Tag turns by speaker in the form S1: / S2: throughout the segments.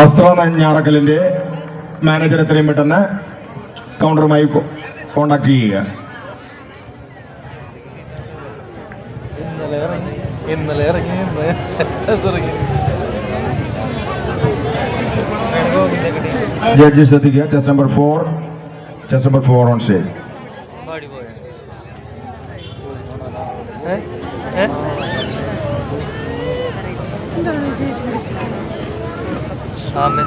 S1: അസ്ത്ര ഞാറക്കലിന്റെ manager എത്രയും പെട്ടെന്ന് കൗണ്ടറുമായി contact ചെയ്യുക.
S2: ഇന്നലെ ഇറങ്ങി
S1: ജഡ്ജി ശ്രദ്ധിക്കുക. Chest number four chest number four
S2: on stage ഏ?
S3: Ahmet.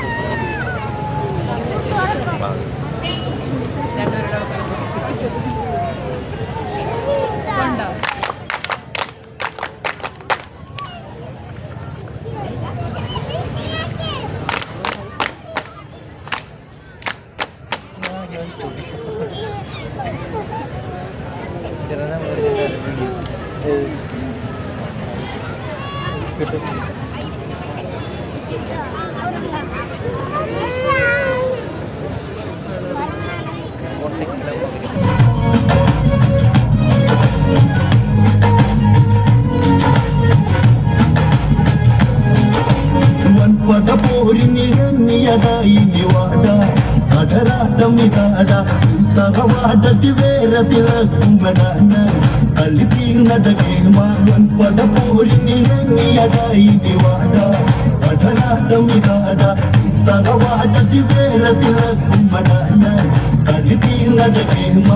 S3: Gracias. കടലാട്ടം ഇതാട തറവാടത്തി വേറെ തിളക്കുമ്പടാന കളി തീർന്നടകേമ വൻപട പോരിനിറങ്ങിയതായി വാട കടലാട്ടം ഇതാട തറവാടത്തി വേറെ തിളക്കുമ്പടാന കളി തീർന്നടകേമ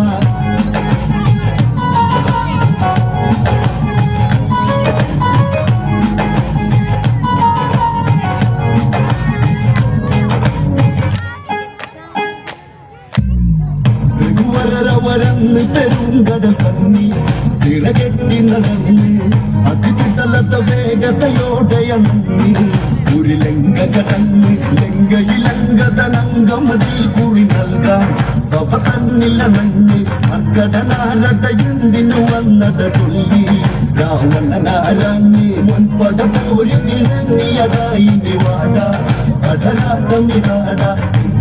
S3: രഘുവരവരന്ന് പെരുങ്കടൽ തന്നി തിരകെട്ടി നടന്ന് അതികിടലത്ത വേഗതയോടെയണങ്ങി ഒരു ലങ്ക കടന്ന് ലങ്കയിലങ്കതനങ്കമതിൽ കുറി നൽകാം. സഭ തന്നിലണഞ്ഞ് മർക്കടനാരടയെന്തിനു വന്നത് തുള്ളി രാവണനാരാഞ്ഞ് മുൻപട പോരി നിറങ്ങിയതായി നിവാട. കടലാട്ടം ഇതാട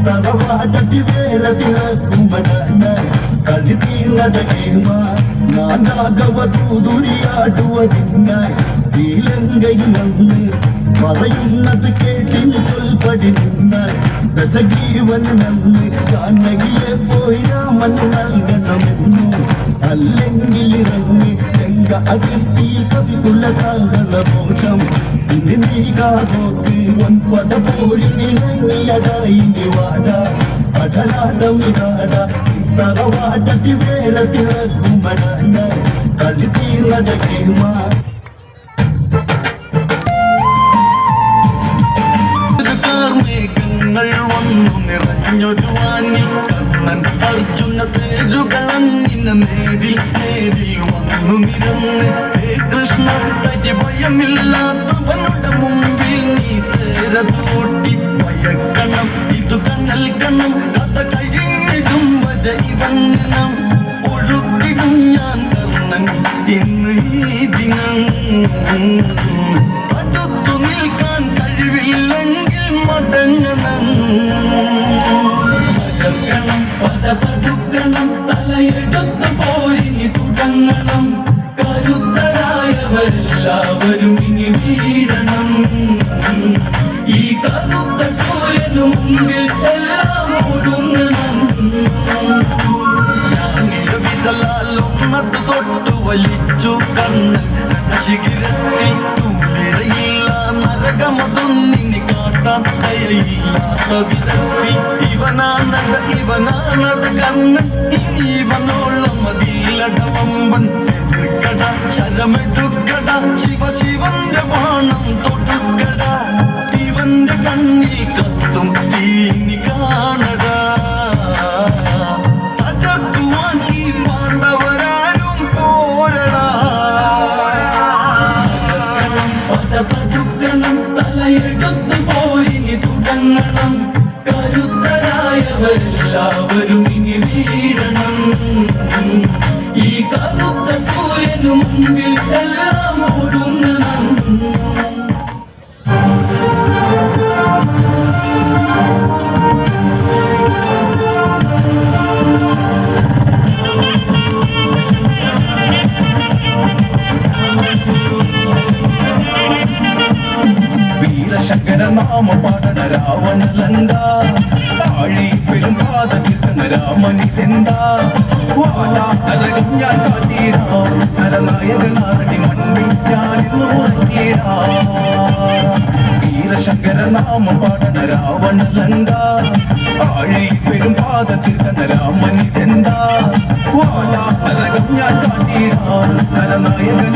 S3: തറവാടത്തി വേറെ തിളക്കുമ്പടന കളി തീർന്നടകേമ നാനാഗവതൂതുരിയാടുവതിനായി ശ്രീലങ്കയിൽ നിന്ന് പറയുന്നത് കേട്ടിന് ചൊൽപ്പടി നിന്നാൽ ദശജീവൻ നന്ന് കാനകിയെ പോയി രാമൻ നൽകണമെന്നു അല്ലെങ്കിൽ ഇറങ്ങി ലങ്ക അതിർത്തിയിൽ കവികുള്ള താങ്കള ബോധം ഇനി നീ കാതോക്ക് വൻപട പോരി നിറങ്ങിയതായി നിവാട അടലാടം ഇതാട തറവാടത്തി വേറെ തിളക്കുമടന കളി തീർന്നടക്കേമാ കാർമേഘങ്ങൾ വന്നു നിറഞ്ഞൊരു വാനിൽ കണ്ണൻ അർജുന തേരുകളങ്ങിന നേരിൽ നേരിൽ വന്നു നിരന്ന്. ഹേ കൃഷ്ണ തരി ഭയമില്ലാത്തവനുടെ മുമ്പിൽ നീ തേര ഭയക്കണം ഇതു കണ്ണൽ കണ്ണം കഥ കഴിഞ്ഞിടും ഇവണ്ണം ഒഴുക്കിടും ഞാൻ കർണൻ ഇന്ന് ഈ ദിനം അടുത്തു നിൽക്കാൻ കഴിവില്ലെങ്കിൽ മടങ്ങണം. തകർക്കണം പത തടുക്കണം തലയെടുത്ത് പോരിനി തുടങ്ങണം. കരുത്തരായവരെല്ലാവരും ഇനി വീഴണം. ഈ കറുത്ത സൂര്യനു മുമ്പിൽ എല്ലാം ഒടുങ്ങണം. ഞാനിരവിതലാലൊന്നത് തൊട്ടു വലിച്ചു കണ്ണ്. ശിഖിരത്തിൽ തൂലിടയില്ല നരകമതൊന്നിനി കാട്ടാത്തയില്ലാത്ത വിധത്തിൽ ഇവനാണട ഇവനാണട കണ്ണ്. ഇനി ഇവനോളം മതിലടവമ്പൻ എതിർക്കട ശരമെടുക്കട. ശിവ ശിവന്റെ ബാണം തൊടുക്കട. ഇവന്റെ കണ്ണിൽ തുടങ്ങണം കരുത്തരായവരെല്ലാവരും ഇനി വീഴണം. ഈ കറുത്ത സൂര്യനു മുമ്പിൽ എല്ലാം ഒടുങ്ങണം.
S4: Thank നാമ പാടന രാവണ ലങ്ക ആഴി പെരും പാത തീർക്കുന്ന രാമനിതെന്താ ഞാൻ കാട്ടീരാ നരനായകനാരടി മണ്ണിൽ ഞാൻ ഇന്ന് ഉറക്കീരാ വീരശങ്കര പാടണ പാടന രാവണ ലങ്ക ആഴി പെരും പാത തീർക്കുന്ന രാമനിതെന്താ ഞാൻ കാട്ടീരാ നരനായകനാരടി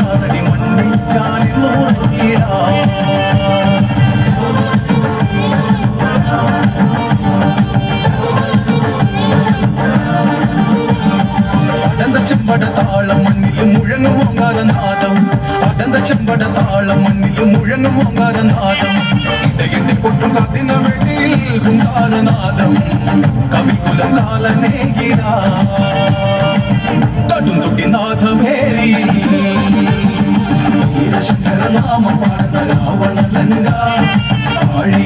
S4: செம்பட தாளம் மண்ணிலும் முழங்கும் ஓங்கார நாதம் அடந்த செம்பட தாளம் மண்ணிலும் முழங்கும் ஓங்கார நாதம் இடையெட்டி கொட்டும் கத்தின வெட்டியில் குங்கார நாதம் கவி குலம் கால நேகிடா கடும் துட்டி நாதமேரி வீரசங்கர நாம பாடன ராவண ஆழி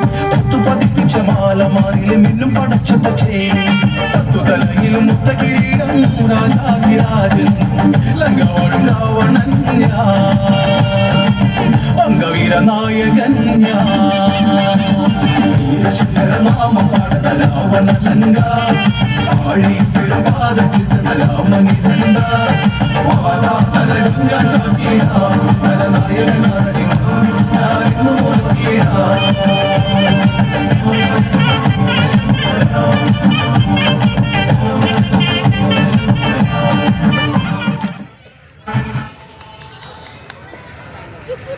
S4: அலமாரிலும் இன்னும் படச்சுட்ட சேரி பத்துதலையிலும் முத்த கிரீடம் ராஜாதிராஜன் லங்க வாழும் ராவணன் அங்க வீர நாயகன்